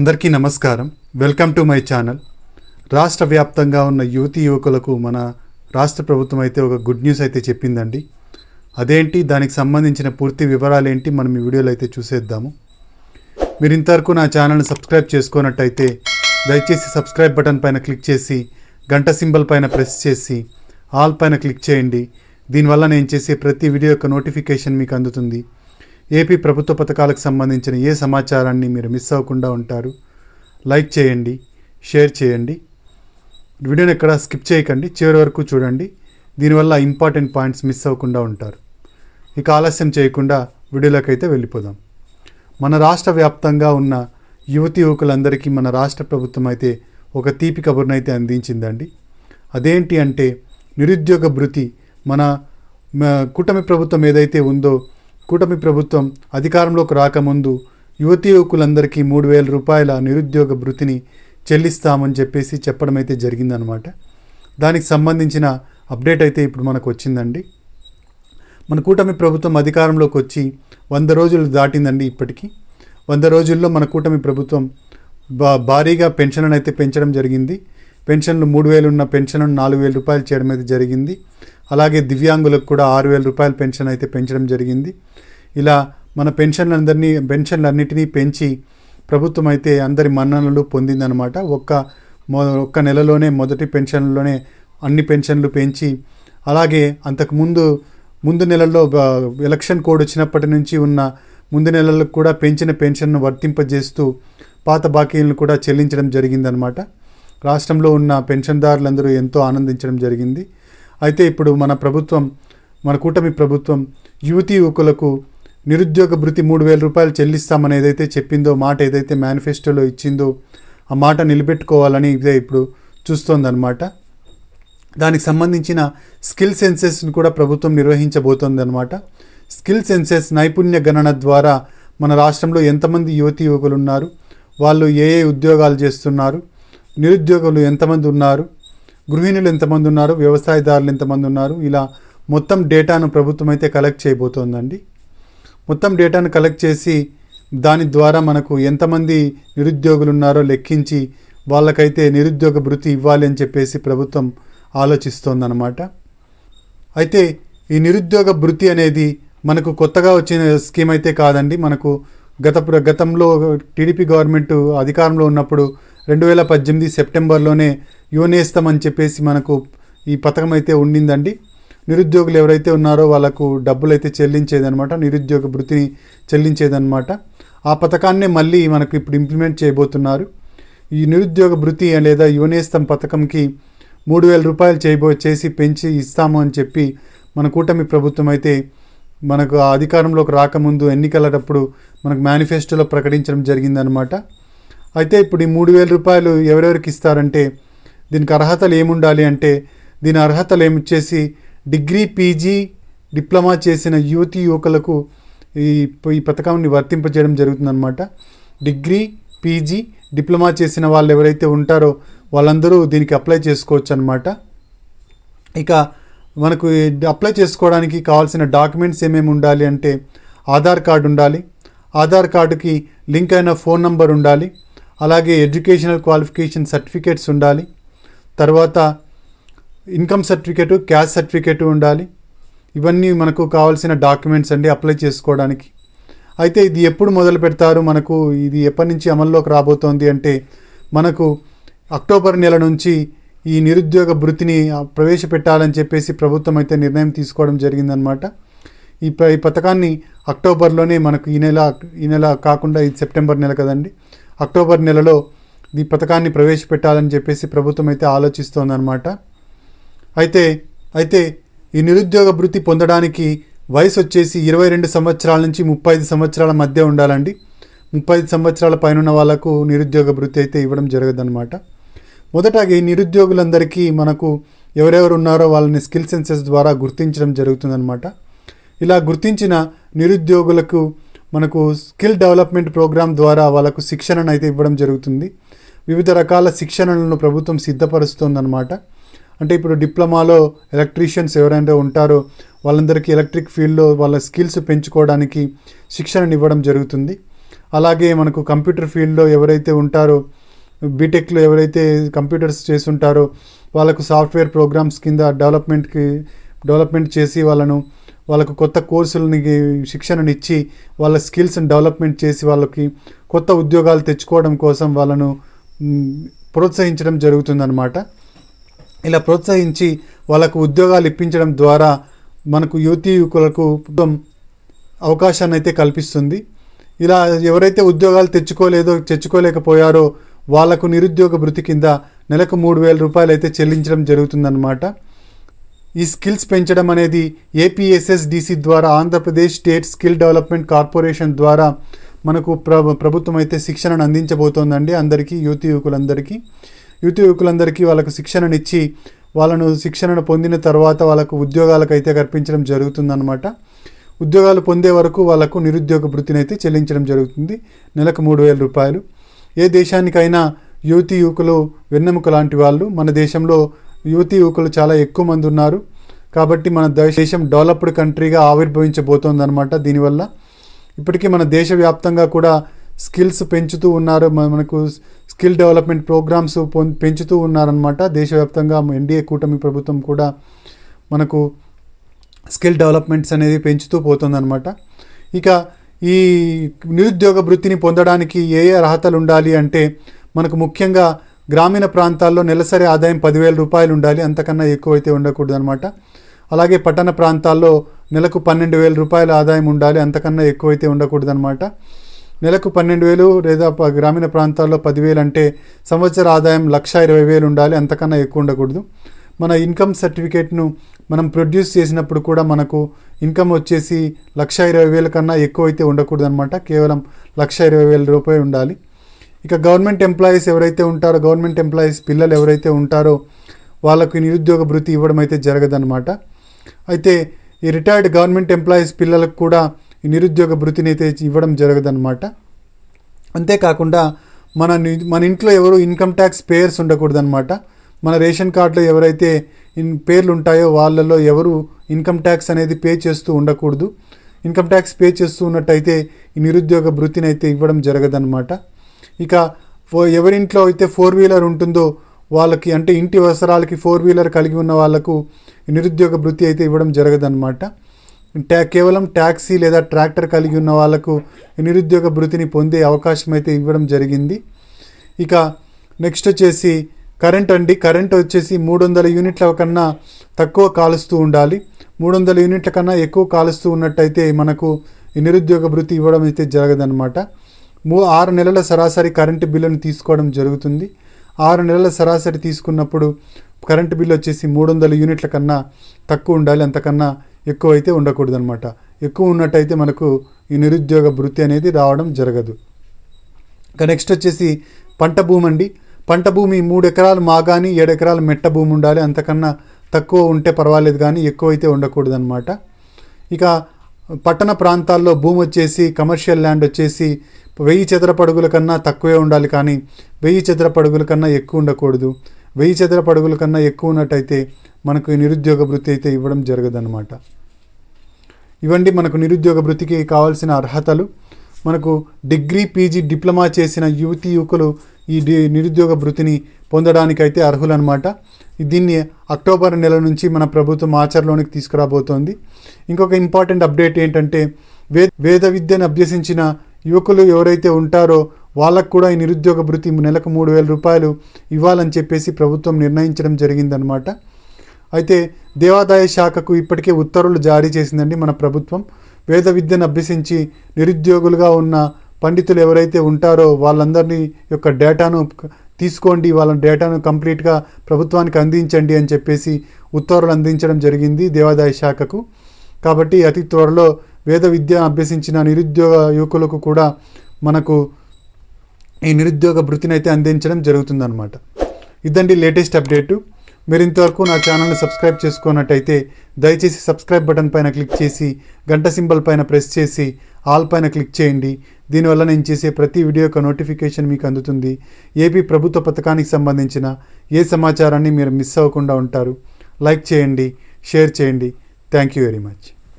అందరికీ నమస్కారం. Welcome to my channel. రాష్ట్ర వ్యాప్తంగా ఉన్న యువతి యువకులకు మన రాష్ట్ర ప్రభుత్వం అయితే ఒక గుడ్ న్యూస్ అయితే చెప్పిందండి. అదేంటి? దానికి సంబంధించిన పూర్తి వివరాలు ఏంటి మనం ఈ వీడియోలో అయితే చూసేద్దాము. మీరు ఇంతవరకు నా ఛానల్ని సబ్స్క్రైబ్ చేసుకున్నట్టయితే దయచేసి సబ్స్క్రైబ్ బటన్ పైన క్లిక్ చేసి గంట సింబల్ పైన ప్రెస్ చేసి ఆల్ పైన క్లిక్ చేయండి. దీనివల్ల నేను చేసే ప్రతి వీడియో యొక్క నోటిఫికేషన్ మీకు అందుతుంది. ఏపీ ప్రభుత్వ పథకాలకు సంబంధించిన ఏ సమాచారాన్ని మీరు మిస్ అవ్వకుండా ఉంటారు లైక్ చేయండి షేర్ చేయండి. వీడియోని ఎక్కడ స్కిప్ చేయకండి చివరి వరకు చూడండి. దీనివల్ల ఇంపార్టెంట్ పాయింట్స్ మిస్ అవ్వకుండా ఉంటారు. ఇక ఆలస్యం చేయకుండా వీడియోలోకైతే వెళ్ళిపోదాం. మన రాష్ట్ర వ్యాప్తంగా ఉన్న యువతి యువకులందరికీ మన రాష్ట్ర ప్రభుత్వం అయితే ఒక తీపి కబుర్నైతే అందించిందండి. అదేంటి అంటే నిరుద్యోగ భృతి మన కూటమి ప్రభుత్వం ఏదైతే ఉందో కూటమి ప్రభుత్వం అధికారంలోకి రాకముందు యువతి యువకులందరికీ మూడు వేల రూపాయల నిరుద్యోగ భృతిని చెల్లిస్తామని చెప్పేసి చెప్పడం అయితే జరిగిందనమాట దానికి సంబంధించిన అప్డేట్ అయితే ఇప్పుడు మనకు వచ్చిందండి. మన కూటమి ప్రభుత్వం అధికారంలోకి వచ్చి వంద రోజులు దాటిందండి ఇప్పటికీ. వంద రోజుల్లో మన కూటమి ప్రభుత్వం బా భారీగా పెన్షన్లను అయితే పెంచడం జరిగింది. పెన్షన్లు మూడు వేలు ఉన్న పెన్షన్ నాలుగు వేల రూపాయలు చేయడం అయితే జరిగింది. అలాగే దివ్యాంగులకు కూడా ఆరు వేల రూపాయల పెన్షన్ అయితే పెంచడం జరిగింది. ఇలా మన పెన్షన్లందరినీ పెన్షన్లన్నిటినీ పెంచి ప్రభుత్వం అయితే అందరి మన్ననలు పొందిందనమాట ఒక్క మొ ఒక్క నెలలోనే మొదటి పెన్షన్లోనే అన్ని పెన్షన్లు పెంచి అలాగే అంతకుముందు ముందు నెలల్లో ఎలక్షన్ కోడ్ వచ్చినప్పటి నుంచి ఉన్న ముందు నెలలకు కూడా పెంచిన పెన్షన్ను వర్తింపజేస్తూ పాత బాకీలను కూడా చెల్లించడం జరిగిందనమాట రాష్ట్రంలో ఉన్న పెన్షన్దారులందరూ ఎంతో ఆనందించడం జరిగింది. అయితే ఇప్పుడు మన ప్రభుత్వం మన కూటమి ప్రభుత్వం యువతీ యువకులకు నిరుద్యోగ భృతి మూడు వేల రూపాయలు చెల్లిస్తామని ఏదైతే చెప్పిందో మాట ఏదైతే మేనిఫెస్టోలో ఇచ్చిందో ఆ మాట నిలబెట్టుకోవాలని ఇదే ఇప్పుడు చూస్తోందనమాట దానికి సంబంధించిన స్కిల్ సెన్సెస్ని కూడా ప్రభుత్వం నిర్వహించబోతోందనమాట స్కిల్ సెన్సెస్ నైపుణ్య గణన ద్వారా మన రాష్ట్రంలో ఎంతమంది యువతి యువకులు ఉన్నారు వాళ్ళు ఏ ఏ ఉద్యోగాలు చేస్తున్నారు నిరుద్యోగులు ఎంతమంది ఉన్నారు గృహిణులు ఎంతమంది ఉన్నారు వ్యవసాయదారులు ఎంతమంది ఉన్నారు ఇలా మొత్తం డేటాను ప్రభుత్వం అయితే కలెక్ట్ చేయబోతోందండి. మొత్తం డేటాను కలెక్ట్ చేసి దాని ద్వారా మనకు ఎంతమంది నిరుద్యోగులు ఉన్నారో లెక్కించి వాళ్ళకైతే నిరుద్యోగ భృతి ఇవ్వాలి అని చెప్పేసి ప్రభుత్వం ఆలోచిస్తోందనమాట అయితే ఈ నిరుద్యోగ భృతి అనేది మనకు కొత్తగా వచ్చిన స్కీమ్ అయితే కాదండి. మనకు గత గతంలో టీడీపీ గవర్నమెంట్ అధికారంలో ఉన్నప్పుడు రెండు వేల పద్దెనిమిది సెప్టెంబర్లోనే యువనేస్తం అని చెప్పేసి మనకు ఈ పథకం అయితే ఉండిందండి. నిరుద్యోగులు ఎవరైతే ఉన్నారో వాళ్ళకు డబ్బులు అయితే చెల్లించేదనమాట నిరుద్యోగ భృతిని చెల్లించేదనమాట ఆ పథకాన్నే మళ్ళీ మనకు ఇప్పుడు ఇంప్లిమెంట్ చేయబోతున్నారు. ఈ నిరుద్యోగ భృతి లేదా యువనేస్తం పథకంకి మూడు వేల రూపాయలు చేయబో చేసి పెంచి ఇస్తాము అని చెప్పి మన కూటమి ప్రభుత్వం అయితే మనకు ఆ అధికారంలోకి రాకముందు ఎన్నికలటప్పుడు మనకు మేనిఫెస్టోలో ప్రకటించడం జరిగిందనమాట అయితే ఇప్పుడు ఈ మూడు వేల రూపాయలు ఎవరెవరికి ఇస్తారంటే దీనికి అర్హతలు ఏముండాలి అంటే దీని అర్హతలు ఏమిచ్చేసి డిగ్రీ పీజీ డిప్లొమా చేసిన యువతి యువకులకు ఈ ఈ పథకాన్ని వర్తింపజేయడం జరుగుతుందన్నమాట. డిగ్రీ పీజీ డిప్లొమా చేసిన వాళ్ళు ఎవరైతే ఉంటారో వాళ్ళందరూ దీనికి అప్లై చేసుకోవచ్చు అనమాట ఇక మనకు అప్లై చేసుకోవడానికి కావాల్సిన డాక్యుమెంట్స్ ఏమేమి ఉండాలి అంటే ఆధార్ కార్డు ఉండాలి ఆధార్ కార్డుకి లింక్ అయిన ఫోన్ నంబర్ ఉండాలి అలాగే ఎడ్యుకేషనల్ క్వాలిఫికేషన్ సర్టిఫికేట్స్ ఉండాలి తర్వాత ఇన్కమ్ సర్టిఫికేటు క్యాష్ సర్టిఫికేటు ఉండాలి. ఇవన్నీ మనకు కావాల్సిన డాక్యుమెంట్స్ అండి అప్లై చేసుకోవడానికి. అయితే ఇది ఎప్పుడు మొదలు పెడతారు? మనకు ఇది ఎప్పటి నుంచి అమల్లోకి రాబోతోంది అంటే మనకు అక్టోబర్ నెల నుంచి ఈ నిరుద్యోగ భృతిని ప్రవేశపెట్టాలని చెప్పేసి ప్రభుత్వం అయితే నిర్ణయం తీసుకోవడం జరిగిందనమాట ఈ ప ఈ పథకాన్ని అక్టోబర్లోనే మనకు ఈ నెల ఈ నెల కాకుండా ఇది సెప్టెంబర్ నెల కదండి. అక్టోబర్ నెలలో ఈ పథకాన్ని ప్రవేశపెట్టాలని చెప్పేసి ప్రభుత్వం అయితే ఆలోచిస్తోందనమాట అయితే అయితే ఈ నిరుద్యోగ భృతి పొందడానికి వయసు వచ్చేసి ఇరవై రెండు సంవత్సరాల నుంచి ముప్పై ఐదు సంవత్సరాల మధ్య ఉండాలండి. ముప్పై ఐదు సంవత్సరాల పైన ఉన్న వాళ్ళకు నిరుద్యోగ భృతి అయితే ఇవ్వడం జరగదన్నమాట. మొదట ఈ నిరుద్యోగులందరికీ మనకు ఎవరెవరు ఉన్నారో వాళ్ళని స్కిల్ సెన్సెస్ ద్వారా గుర్తించడం జరుగుతుందన్నమాట. ఇలా గుర్తించిన నిరుద్యోగులకు మనకు స్కిల్ డెవలప్మెంట్ ప్రోగ్రామ్ ద్వారా వాళ్ళకు శిక్షణను అయితే ఇవ్వడం జరుగుతుంది. వివిధ రకాల శిక్షణలను ప్రభుత్వం సిద్ధపరుస్తుందన్నమాట. అంటే ఇప్పుడు డిప్లొమాలో ఎలక్ట్రీషియన్స్ ఎవరైనా ఉంటారో వాళ్ళందరికీ ఎలక్ట్రిక్ ఫీల్డ్లో వాళ్ళ స్కిల్స్ పెంచుకోవడానికి శిక్షణను ఇవ్వడం జరుగుతుంది. అలాగే మనకు కంప్యూటర్ ఫీల్డ్లో ఎవరైతే ఉంటారో బీటెక్లో ఎవరైతే కంప్యూటర్స్ చేస్తుంటారో వాళ్ళకు సాఫ్ట్వేర్ ప్రోగ్రామ్స్ కింద డెవలప్మెంట్కి డెవలప్మెంట్ చేసి వాళ్ళను వాళ్ళకు కొత్త కోర్సులని శిక్షణనిచ్చి వాళ్ళ స్కిల్స్ని డెవలప్మెంట్ చేసి వాళ్ళకి కొత్త ఉద్యోగాలు తెచ్చుకోవడం కోసం వాళ్ళను ప్రోత్సహించడం జరుగుతుందన్నమాట. ఇలా ప్రోత్సహించి వాళ్ళకు ఉద్యోగాలు ఇప్పించడం ద్వారా మనకు యువతీ యువకులకు అవకాశాన్ని అయితే కల్పిస్తుంది. ఇలా ఎవరైతే ఉద్యోగాలు తెచ్చుకోలేదో తెచ్చుకోలేకపోయారో వాళ్ళకు నిరుద్యోగ భృతి కింద నెలకు మూడు వేల రూపాయలు అయితే చెల్లించడం జరుగుతుందన్నమాట. ఈ స్కిల్స్ పెంచడం అనేది ఏపీఎస్ఎస్డిసి ద్వారా Andhra Pradesh state skill development corporation ద్వారా మనకు ప్ర ప్రభుత్వం అయితే శిక్షణను అందించబోతోందండి అందరికీ యువతి యువకులందరికీ. యువతి యువకులందరికీ వాళ్ళకు శిక్షణనిచ్చి వాళ్ళను శిక్షణను పొందిన తర్వాత వాళ్ళకు ఉద్యోగాలకు అయితే కల్పించడం జరుగుతుందన్నమాట. ఉద్యోగాలు పొందే వరకు వాళ్ళకు నిరుద్యోగ వృత్తిని అయితే చెల్లించడం జరుగుతుంది. నెలకు మూడు వేల రూపాయలు. ఏ దేశానికైనా యువతి యువకులు వెన్నెముక లాంటి వాళ్ళు. మన దేశంలో యువతి యువకులు చాలా ఎక్కువ మంది ఉన్నారు. కాబట్టి మన దేశం డెవలప్డ్ కంట్రీగా ఆవిర్భవించబోతోందన్నమాట దీనివల్ల. ఇప్పటికీ మన దేశవ్యాప్తంగా కూడా స్కిల్స్ పెంచుతూ ఉన్నారు. మనకు స్కిల్ డెవలప్మెంట్ ప్రోగ్రామ్స్ పొం- పెంచుతూ ఉన్నారనమాట దేశవ్యాప్తంగా ఎన్డీఏ కూటమి ప్రభుత్వం కూడా మనకు స్కిల్ డెవలప్మెంట్స్ అనేది పెంచుతూ పోతుందన్నమాట. ఇక ఈ నిరుద్యోగ వృత్తిని పొందడానికి ఏ ఏ అర్హతలు ఉండాలి అంటే మనకు ముఖ్యంగా గ్రామీణ ప్రాంతాల్లో నెలసరి ఆదాయం పదివేల రూపాయలు ఉండాలి. అంతకన్నా ఎక్కువైతే ఉండకూడదు అనమాట అలాగే పట్టణ ప్రాంతాల్లో నెలకు పన్నెండు వేల రూపాయల ఆదాయం ఉండాలి. అంతకన్నా ఎక్కువైతే ఉండకూడదు అనమాట నెలకు పన్నెండు వేలు లేదా గ్రామీణ ప్రాంతాల్లో పదివేలు అంటే సంవత్సర ఆదాయం లక్ష ఇరవై వేలు ఉండాలి. అంతకన్నా ఎక్కువ ఉండకూడదు. మన ఇన్కమ్ సర్టిఫికేట్ను మనం ప్రొడ్యూస్ చేసినప్పుడు కూడా మనకు ఇన్కమ్ వచ్చేసి లక్ష ఇరవై వేల కన్నా ఎక్కువ అయితే ఉండకూడదు అనమాట కేవలం లక్ష ఇరవై వేల రూపాయలు ఉండాలి. ఇక గవర్నమెంట్ ఎంప్లాయీస్ ఎవరైతే ఉంటారో గవర్నమెంట్ ఎంప్లాయీస్ పిల్లలు ఎవరైతే ఉంటారో వాళ్ళకు నిరుద్యోగ భృతి ఇవ్వడం అయితే జరగదనమాట అయితే ఈ రిటైర్డ్ గవర్నమెంట్ ఎంప్లాయీస్ పిల్లలకు కూడా ఈ నిరుద్యోగ భృతిని అయితే ఇవ్వడం జరగదన్నమాట. అంతేకాకుండా మన ని- మన ఇంట్లో ఎవరు ఇన్కమ్ ట్యాక్స్ పేయర్స్ ఉండకూడదన్నమాట. మన రేషన్ కార్డులో ఎవరైతే ఇన్ పేర్లు ఉంటాయో వాళ్ళలో ఎవరు ఇన్కమ్ ట్యాక్స్ అనేది పే చేస్తూ ఉండకూడదు. ఇన్కమ్ ట్యాక్స్ పే చేస్తూ ఉన్నట్టయితే ఈ నిరుద్యోగ భృతిని అయితే ఇవ్వడం జరగదన్నమాట. ఇక ఫో ఎవరింట్లో అయితే ఫోర్ వీలర్ ఉంటుందో వాళ్ళకి అంటే ఇంటి అవసరాలకి ఫోర్ వీలర్ కలిగి ఉన్న వాళ్ళకు నిరుద్యోగ భృతి అయితే ఇవ్వడం జరగదన్నమాట. ట్యా కేవలం ట్యాక్సీ లేదా ట్రాక్టర్ కలిగి ఉన్న వాళ్ళకు నిరుద్యోగ భృతిని పొందే అవకాశం అయితే ఇవ్వడం జరిగింది. ఇక నెక్స్ట్ వచ్చేసి కరెంట్ అండి. కరెంట్ వచ్చేసి మూడు వందల యూనిట్ల కన్నా తక్కువ కాలుస్తూ ఉండాలి. మూడు వందల యూనిట్ల కన్నా ఎక్కువ కాలుస్తూ ఉన్నట్టయితే మనకు నిరుద్యోగ భృతి ఇవ్వడం అయితే జరగదన్నమాట. మూ ఆరు నెలల సరాసరి కరెంటు బిల్లును తీసుకోవడం జరుగుతుంది. ఆరు నెలల సరాసరి తీసుకున్నప్పుడు కరెంటు బిల్లు వచ్చేసి మూడు వందల యూనిట్ల కన్నా తక్కువ ఉండాలి. అంతకన్నా ఎక్కువ అయితే ఉండకూడదు అనమాట ఎక్కువ ఉన్నట్టయితే మనకు ఈ నిరుద్యోగ భృతి అనేది రావడం జరగదు. ఇంకా నెక్స్ట్ వచ్చేసి పంట భూమి అండి. పంట భూమి మూడు ఎకరాలు మాగాని ఏడు ఎకరాలు మెట్ట భూమి ఉండాలి. అంతకన్నా తక్కువ ఉంటే పర్వాలేదు కానీ ఎక్కువైతే ఉండకూడదనమాట ఉండకూడదు అనమాట ఇక పట్టణ ప్రాంతాల్లో భూమి వచ్చేసి కమర్షియల్ ల్యాండ్ వచ్చేసి వెయ్యి చదరపు అడుగుల కన్నా తక్కువే ఉండాలి కానీ వెయ్యి చదరపడుగుల కన్నా ఎక్కువ ఉండకూడదు. వెయ్యి చదర పడుగుల కన్నా ఎక్కువ ఉన్నట్టయితే మనకు నిరుద్యోగ వృత్తి అయితే ఇవ్వడం జరగదన్నమాట. ఇవండి మనకు నిరుద్యోగ వృత్తికి కావాల్సిన అర్హతలు. మనకు డిగ్రీ పీజీ డిప్లొమా చేసిన యువతి యువకులు ఈ డి నిరుద్యోగ వృత్తిని పొందడానికైతే అర్హులన్నమాట. దీన్ని అక్టోబర్ నెల నుంచి మన ప్రభుత్వం ఆచరణలోనికి తీసుకురాబోతోంది. ఇంకొక ఇంపార్టెంట్ అప్డేట్ ఏంటంటే వే వేద విద్యను అభ్యసించిన యువకులు ఎవరైతే ఉంటారో వాళ్ళకు కూడా ఈ నిరుద్యోగ భృతి నెలకు మూడు వేల రూపాయలు ఇవ్వాలని చెప్పేసి ప్రభుత్వం నిర్ణయించడం జరిగిందనమాట అయితే దేవాదాయ శాఖకు ఇప్పటికే ఉత్తర్వులు జారీ చేసిందండి మన ప్రభుత్వం. వేద విద్యను అభ్యసించి నిరుద్యోగులుగా ఉన్న పండితులు ఎవరైతే ఉంటారో వాళ్ళందరినీ యొక్క డేటాను తీసుకోండి వాళ్ళ డేటాను కంప్లీట్గా ప్రభుత్వానికి అందించండి అని చెప్పేసి ఉత్తర్వులు అందించడం జరిగింది దేవాదాయ శాఖకు. కాబట్టి అతి త్వరలో వేద విద్య అభ్యసించిన నిరుద్యోగ యువకులకు కూడా మనకు ఈ నిరుద్యోగ భృతిని అయితే అందించడం జరుగుతుందన్నమాట. ఇదండి లేటెస్ట్ అప్డేటు. మీరు ఇంతవరకు నా ఛానల్ని సబ్స్క్రైబ్ చేసుకున్నట్టయితే దయచేసి సబ్స్క్రైబ్ బటన్ పైన క్లిక్ చేసి గంట సింబల్ పైన ప్రెస్ చేసి ఆల్ పైన క్లిక్ చేయండి. దీనివల్ల నేను చేసే ప్రతి వీడియో యొక్క నోటిఫికేషన్ మీకు అందుతుంది. ఏపీ ప్రభుత్వ పథకానికి సంబంధించిన ఏ సమాచారాన్ని మీరు మిస్ అవ్వకుండా ఉంటారు లైక్ చేయండి షేర్ చేయండి. Thank you very much.